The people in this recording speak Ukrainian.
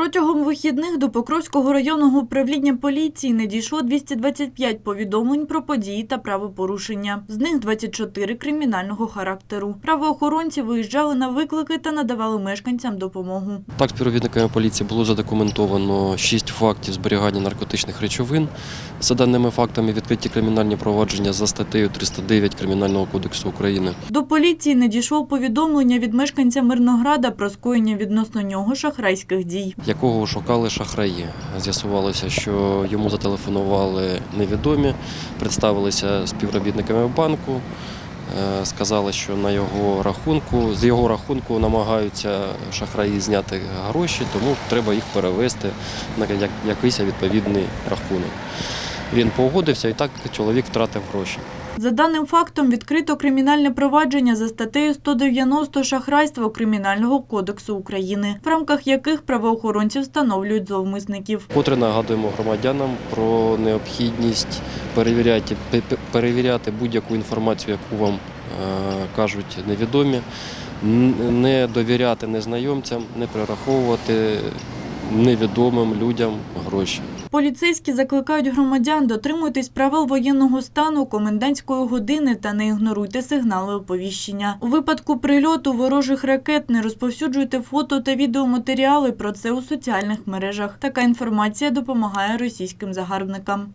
Протягом вихідних до Покровського районного управління поліції надійшло 225 повідомлень про події та правопорушення. З них 24 кримінального характеру. Правоохоронці виїжджали на виклики та надавали мешканцям допомогу. Так, співробітниками поліції було задокументовано 6 фактів зберігання наркотичних речовин. За даними фактами, відкриті кримінальні провадження за статтею 309 Кримінального кодексу України. До поліції надійшло повідомлення від мешканця Мирнограда про скоєння відносно нього шахрайських дій. Якого шукали шахраї. З'ясувалося, що йому зателефонували невідомі, представилися співробітниками банку, е, сказали, що на його рахунку, з його рахунку намагаються шахраї зняти гроші, тому треба їх перевести на якийсь відповідний рахунок. Він погодився і так чоловік втратив гроші. За даним фактом відкрито кримінальне провадження за статтею 190 шахрайство Кримінального кодексу України, в рамках яких правоохоронці встановлюють зловмисників. Котре нагадуємо громадянам про необхідність перевіряти, пе- пе- перевіряти будь-яку інформацію, яку вам е, кажуть невідомі, не довіряти незнайомцям, не перераховувати невідомим людям гроші. Поліцейські закликають громадян дотримуйтесь правил воєнного стану, комендантської години та не ігноруйте сигнали оповіщення. У випадку прильоту ворожих ракет не розповсюджуйте фото та відеоматеріали про це у соціальних мережах. Така інформація допомагає російським загарбникам.